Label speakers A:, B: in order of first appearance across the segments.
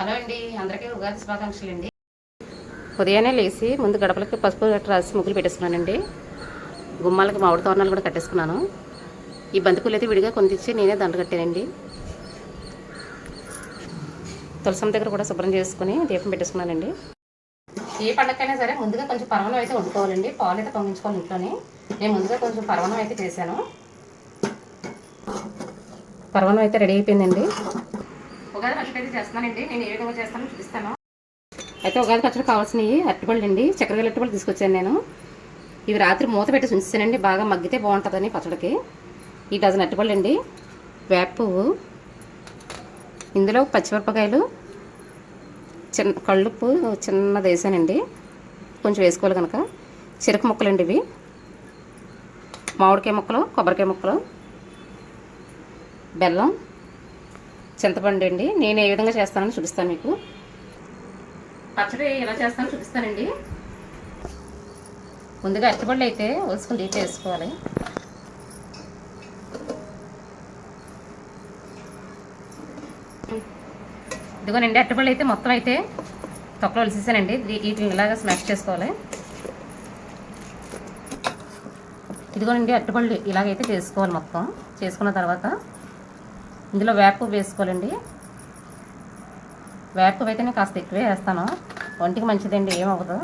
A: Hello అండి అందరికీ ఉగాది శుభాకాంక్షలు అండి ఉదయాన్నే లేచి ముందు గడపలకి పసుపు గట్ట రాసి ముగ్గులు పెట్టేసుకున్నానండి. గుమ్మాలకి మామిడి తోరణాలు కూడా కట్టేసుకున్నాను. ఈ బంతిపూలు అయితే విడిగా కొనిచ్చి నేనే దండ కట్టానండి. తులసం దగ్గర కూడా శుభ్రం చేసుకుని దీపం పెట్టేసుకున్నానండి. ఏ పండగకైనా సరే ముందుగా కొంచెం పరవణం అయితే వండుకోవాలండి. పాలు అయితే పొంగించుకోవాలి ఇంట్లోనే. నేను ముందుగా కొంచెం పరవణం అయితే చేశాను. పరవణం అయితే రెడీ అయిపోయిందండి. ఉగాది పచ్చడి అయితే చేస్తున్నానండి. నేను ఏ విధంగా చేస్తానో చూపిస్తాను. అయితే ఉగాది పచ్చడి కావాల్సినవి అరటిపళ్ళు అండి. చక్కెర అరటిపళ్ళు తీసుకొచ్చాను నేను. ఇవి రాత్రి మూత పెట్టి ఉంచానండి బాగా మగ్గితే బాగుంటుందని పచ్చడికి. ఈ డజన్ అరటిపళ్ళు అండి. వేప పువ్వు. ఇందులో పచ్చిమిరపకాయలు. చిన్న కళ్ళుప్పు చిన్నది వేసానండి. కొంచెం వేసుకోవాలి కనుక. చెరుకు ముక్కలు అండి ఇవి. మామిడికాయ ముక్కలు కొబ్బరికాయ ముక్కలు. బెల్లం. చింతపండు అండి. నేను ఏ విధంగా చేస్తానని చూపిస్తాను మీకు. పచ్చడి ఎలా చేస్తానో చూపిస్తానండి. ముందుగా అరటిపళ్ళు అయితే ఒలుసుకుని నీట్ వేసుకోవాలి. ఇదిగోనండి అరటిపళ్ళు అయితే మొత్తం అయితే తొక్కలు ఒలిసేసానండి వీటిని ఇలాగా స్మాష్ చేసుకోవాలి. ఇదిగోనండి అరటిపళ్ళు ఇలాగైతే చేసుకోవాలి మొత్తం. చేసుకున్న తర్వాత ఇందులో వేప వేసుకోవాలండి. వేప అయితే నేను కాస్త ఎక్కువే వేస్తాను. ఒంటికి మంచిదండి ఏమవ్వదు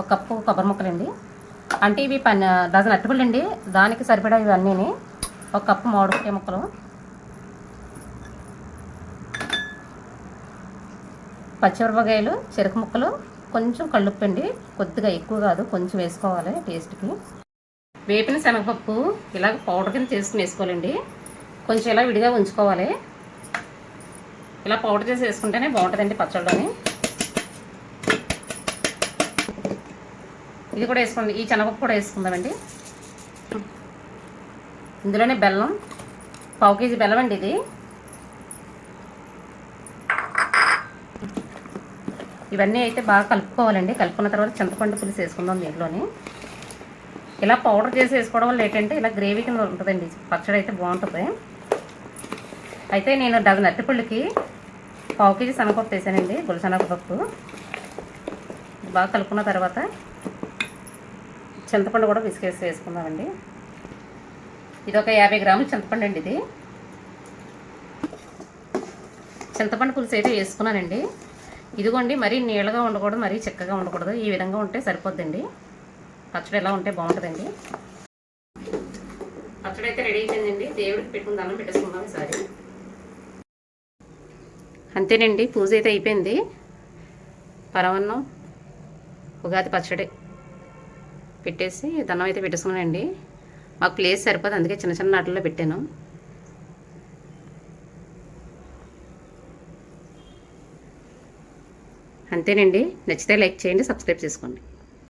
A: ఒక కప్పు కొబ్బరి ముక్కలండి. అంటే ఇవి పన్ డజన్ అరటిపళ్ళు అండి దానికి సరిపడా ఇవన్నీ ఒక కప్పు మామిడికాయ ముక్కలు. పచ్చిమిరపకాయలు చెరుకు ముక్కలు కొంచెం కళ్ళుప్పు అండి కొద్దిగా ఎక్కువ కాదు కొంచెం వేసుకోవాలి టేస్ట్కి. వేపిన శనగపప్పు ఇలాగ పౌడర్ కింద చేసుకుని వేసుకోవాలండి. కొంచెం ఇలా విడిగా ఉంచుకోవాలి. ఇలా పౌడర్ చేసి వేసుకుంటేనే బాగుంటుందండి పచ్చళ్ళని. ఇది కూడా వేసుకోండి. ఈ శనగపప్పు కూడా వేసుకుందామండి. ఇందులోనే బెల్లం పావు కేజీ బెల్లం అండి ఇది. ఇవన్నీ అయితే బాగా కలుపుకోవాలండి. కలుపుకున్న తర్వాత చింతపండు పులుసు వేసుకుందాం దీంట్లోని. ఇలా పౌడర్ చేసి వేసుకోవడం వల్ల ఏంటంటే ఇలా గ్రేవీ కింద ఉంటుందండి. పచ్చడి అయితే బాగుంటుంది. అయితే నేను డజన్ అరటిపళ్ళకి పావు కేజీ శనగపప్పు వేసానండి గుల శనగపప్పు. బాగా కలుపుకున్న తర్వాత చింతపండు కూడా విసికేసి వేసుకుందామండి. ఇది ఒక యాభై గ్రాముల చింతపండు అండి ఇది. చింతపండు పులుసు అయితే వేసుకున్నానండి. ఇదిగోండి మరీ నీళ్ళగా ఉండకూడదు మరీ చిక్కగా ఉండకూడదు. ఈ విధంగా ఉంటే సరిపోద్దండి. పచ్చడి ఎలా ఉంటే బాగుంటుందండి. పచ్చడి అయితే రెడీ అయిపోయిందండి. దేవుడికి పెట్టుకుందాం పెట్టేసుకుందాం ఈసారి. అంతేనండి పూజ అయితే అయిపోయింది. పరవన్నం ఉగాది పచ్చడి పెట్టేసి దండం అయితే పెట్టేసుకున్నానండి. మాకు ప్లేస్ సరిపోదు అందుకే చిన్న చిన్న నాటల్లో పెట్టాను. అంతేనండి నచ్చితే లైక్ చేయండి సబ్స్క్రైబ్ చేసుకోండి.